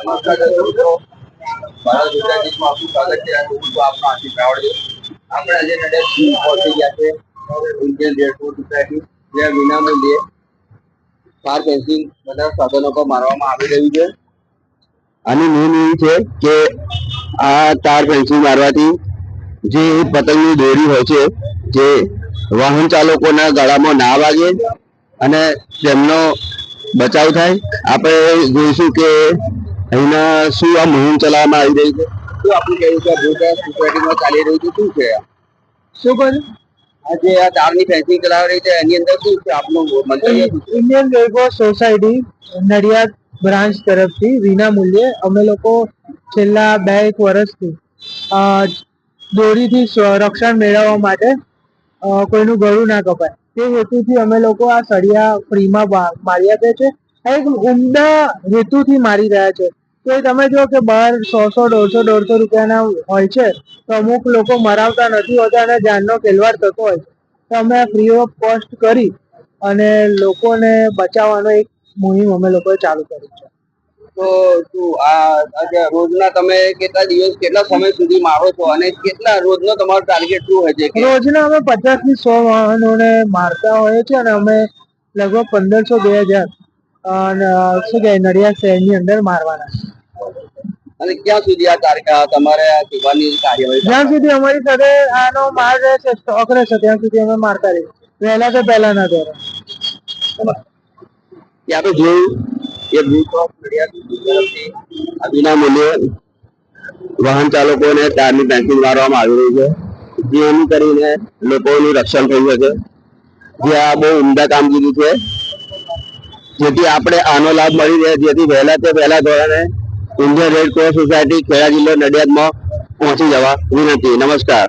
નમસ્કાર દર્શક મિત્રો ભારત ગુજરાત દેશમાં આપનું મારવામાં આવી રહ્યું છે આની મેન એવી છે કે આ તાર પેન્સિલ મારવાથી જે પતંગની દોરી હોય છે, જે વાહન ચાલકોના ગળામાં ના વાગે અને તેમનો બચાવ થાય. આપણે જોઈશું કે અહીંના શું આ મુહિમ ચલાવવામાં આવી રહી છે? શું આપણે કહ્યું છે? ભૂતા સોસાયટીમાં ચાલી રહ્યું છે? શું છે શું કહ્યું આ જે આ તારની ફેન્સિંગ ચલાવી રહી છે એની અંદર શું છે આપનું મંતવ્ય? Indian red cross society Nadiad branch તરફથી વિના મૂલ્યે અમે લોકો છેલ્લા બે એક વર્ષથી દોરીથી રક્ષણ મેળવવા માટે અ, કોઈનું ગળું ના કપાય. તે હેતુથી અમે લોકો આ સળિયા ફ્રીમાં મારી આપે છે. આ એક ઉમદા હેતુથી મારી રહ્યા છે. તો એ તમે જો કે બહાર સો સો દોઢસો દોઢસો રૂપિયાના હોય છે તો અમુક લોકો મરાવતા નથી હોતા અને જાનનો ખેલવાડ થતો હોય છે. તો અમે ફ્રી ઓફ કોસ્ટ કરી અને લોકોને બચાવવાનો એક મુહિમ અમે લોકોએ ચાલુ કરી છે. તો શું આ રોજના તમે કેટલા દિવસ કેટલા સમય સુધી મારો છો અને કેટલા રોજનો તમારો ટાર્ગેટ શું હોય છે? કે રોજના અમે પચાસથી સો વાહનોને મારતા હોઈએ છીએ અને અમે લગભગ પંદરસો બે હજાર અને શું કહેવાય નડિયાદ શહેરની અંદર મારવાના છે. અને ક્યાં સુધી આ કાર્યક્રમ તમારે આ સેવાની કાર્યવાહી જ્યાં સુધી અમારી સાથે આનો માર રહેશે સ્ટોક રહેશે ત્યાં સુધી અમે મારતા રહીએ પહેલા તો પહેલા ના ધોરણ. ત્યાં આપણે જોયું કે બુક ઓફ મીડિયા વિના મૂલ્યે વાહન ચાલકોને કારની બેન્કિંગ મારવામાં આવી રહી છે. જેમ કરીને લોકોનું રક્ષણ થઈ શકે જે આ બહુ ઉમદા કામગીરી છે. જેથી આપણે આનો લાભ મળી રહે. જેથી વહેલા તે વહેલા ધોરણે Indian red cross society Kheda જિલ્લો નડિયાદમાં પહોંચી જવા વિનંતી. નમસ્કાર.